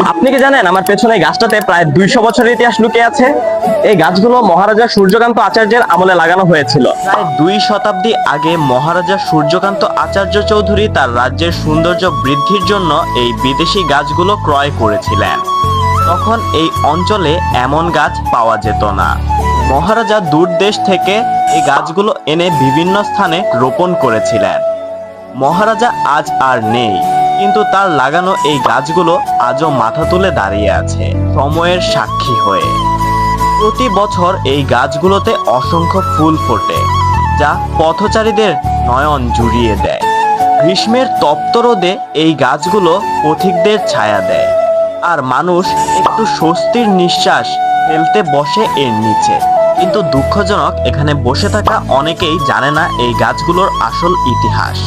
আপনি কি জানেন আমার পেছনে গাছটাতে প্রায় দুইশো বছরের ইতিহাস লুকিয়ে আছে? এই গাছগুলো মহারাজা সূর্যকান্ত আচার্যের আমলে লাগানো হয়েছিল। প্রায় দুই শতাব্দী আগে মহারাজা সূর্যকান্ত আচার্য চৌধুরী তার রাজ্যের সৌন্দর্য বৃদ্ধির জন্য এই বিদেশি গাছগুলো ক্রয় করেছিলেন। তখন এই অঞ্চলে এমন গাছ পাওয়া যেত না। মহারাজা দূর দেশ থেকে এই গাছগুলো এনে বিভিন্ন স্থানে রোপণ করেছিলেন। মহারাজা আজ আর নেই। কিন্তু তার লাগানো এই গাছগুলো আজও মাথা তুলে দাঁড়িয়ে আছে সময়ের সাক্ষী হয়ে। প্রতি বছর এই গাছগুলোতে অসংখ্য ফুল ফোটে, যা পথচারীদের নয়ন জুড়িয়ে দেয়। গ্রীষ্মের তপ্ত রোদে এই গাছগুলো পথিকদের ছায়া দেয়, আর মানুষ একটু স্বস্তির নিঃশ্বাস ফেলতে বসে এর নিচে। কিন্তু দুঃখজনক এখানে বসে থাকা অনেকেই জানে না এই গাছগুলোর আসল ইতিহাস।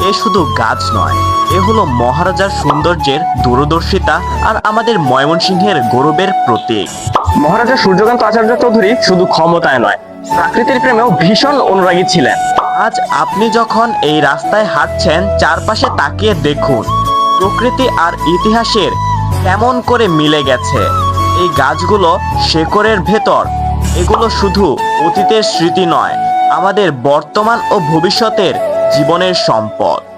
এ শুধু গাছ নয় এ হলো মহারাজার সৌন্দর্যের দূরদর্শিতা আর আমাদের ময়মনসিংহের গৌরবের প্রতীক। মহারাজা সূর্যকান্ত আচার্য চৌধুরী শুধু ক্ষমতায় নয় প্রাকৃতির প্রেমেও ভীষণ অনুরাগী ছিলেন। আজ আপনি যখন এই রাস্তায় হাঁটছেন চারপাশে তাকিয়ে দেখুন প্রকৃতি আর ইতিহাসের কেমন করে মিলে গেছে। এই গাছগুলো শেকড়ের ভেতর এগুলো শুধু অতীতের স্মৃতি নয় আমাদের বর্তমান ও ভবিষ্যতের জীবনের সম্পদ।